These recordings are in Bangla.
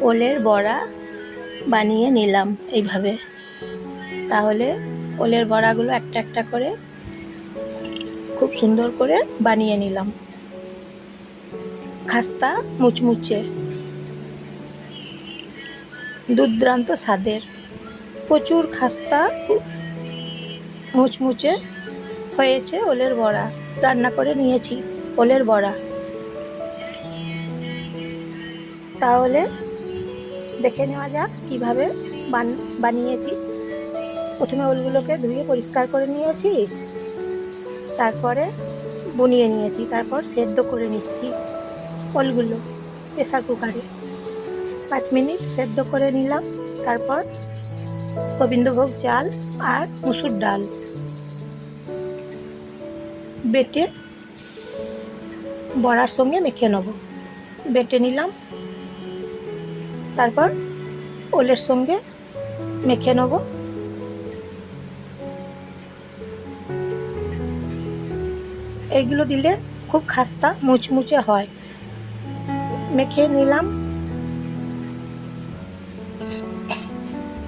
ওলের বড়া বানিয়ে নিলাম এইভাবে। তাহলে ওলের বড়াগুলো একটা একটা করে খুব সুন্দর করে বানিয়ে নিলাম। খাস্তা মুচমুচে। দুর্দান্ত স্বাদের। প্রচুর খাস্তা মুচমুচে হয়েছে ওলের বড়া। রান্না করে নিয়েছি ওলের বড়া। তাহলে দেখে নেওয়া যাক কীভাবে বান, বানিয়েছি। প্রথমে ওলগুলোকে ধুয়ে পরিষ্কার করে নিয়েছি। তারপরে বনিয়ে নিয়েছি, তারপর সেদ্ধ করে নিচ্ছি ওলগুলো প্রেসার কুকারে। পাঁচ মিনিট সেদ্ধ করে নিলাম, তারপর গোবিন্দভোগ চাল আর মুসুর ডাল। বেটে বড়ার সঙ্গে মেখে নেব। বেটে নিলাম তারপর ওলের সঙ্গে মেখে নেব। এইগুলো দিলে খুব খাস্তা মুচমুচে হয়। মেখে নিলাম।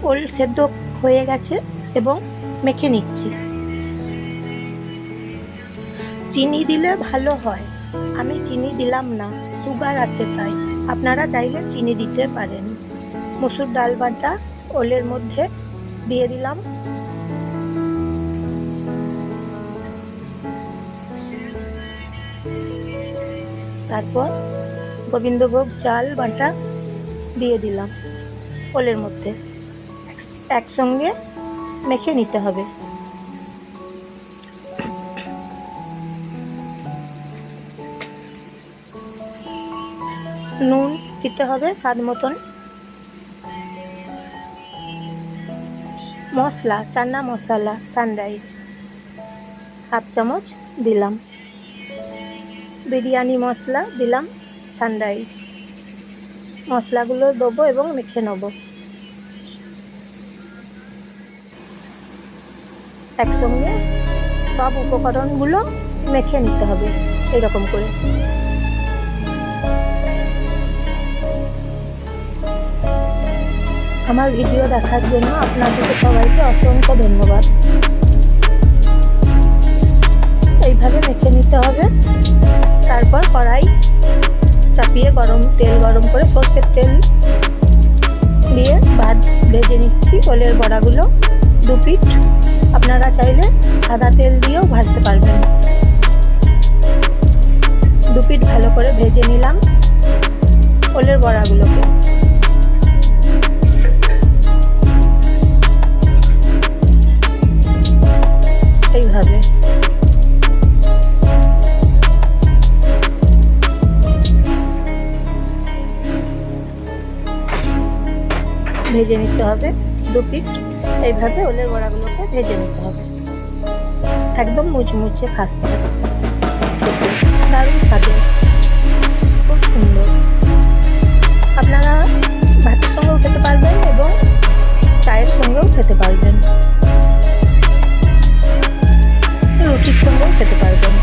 ওল সেদ্ধ হয়ে গেছে এবং মেখে নিচ্ছি। চিনি দিলে ভালো হয়। আমি চিনি দিলাম না, সুগার আছে তাই। আপনারা চাইলে চিনি দিতে পারেন। মসুর ডাল বাটা ওলের মধ্যে দিয়ে দিলাম। তারপর গোবিন্দভোগ চাল বাটা দিয়ে দিলাম ওলের মধ্যে। এক- একসঙ্গে মেখে নিতে হবে। নুন দিতে হবে স্বাদ মতন। মশলা, চান্না মশলা সানরাইজ হাফ চামচ দিলাম। বিরিয়ানি মশলা দিলাম সানরাইজ মশলাগুলো দেবো এবং মেখে নেব। একসঙ্গে সব উপকরণগুলো মেখে নিতে হবে, এরকম করে। আমার ভিডিও দেখার জন্য আপনাদেরকে সবাইকে অসংখ্য ধন্যবাদ। এইভাবে মেখে নিতে হবে। তারপর কড়াই চাপিয়ে গরম তেল, গরম করে সর্ষের তেল দিয়ে ভাত ভেজে নিচ্ছি ওলের বড়াগুলো। দু পিঠ। আপনারা চাইলে সাদা তেল দিয়েও ভাজতে পারবেন। দু পিঠ ভালো করে ভেজে নিলাম ওলের বড়াগুলোকে। ভেজে নিতে হবে দু পিঠ। এইভাবে ওলের বড়াগুলোকে ভেজে নিতে হবে। একদম মুচমুচে খাস্তা। খেতে দারুণ স্বাদের খুব সুন্দর। আপনারা ভাতের সঙ্গেও খেতে পারবেন এবং চায়ের সঙ্গেও খেতে পারবেন। রুটির সঙ্গেও খেতে পারবেন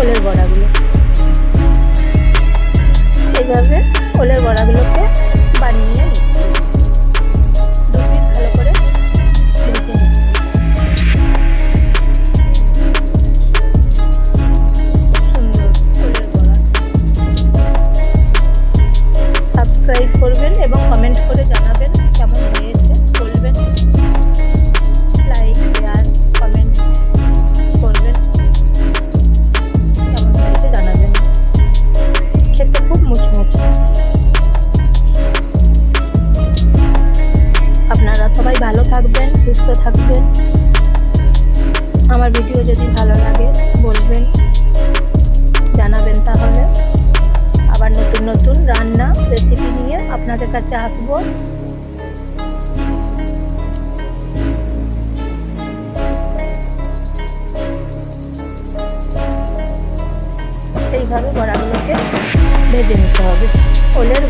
ওলের বড়াগুলো। সবাই ভালো থাকবেন, সুস্থ থাকবেন। আমার ভিডিও যদি ভালো লাগে, বলবেন, জানাবেন তাহলে। আবার নতুন নতুন রান্না রেসিপি নিয়ে আপনাদের কাছে আসব। এইভাবে বড়াগুলোকে ভেজে নিতে হবে। ওলের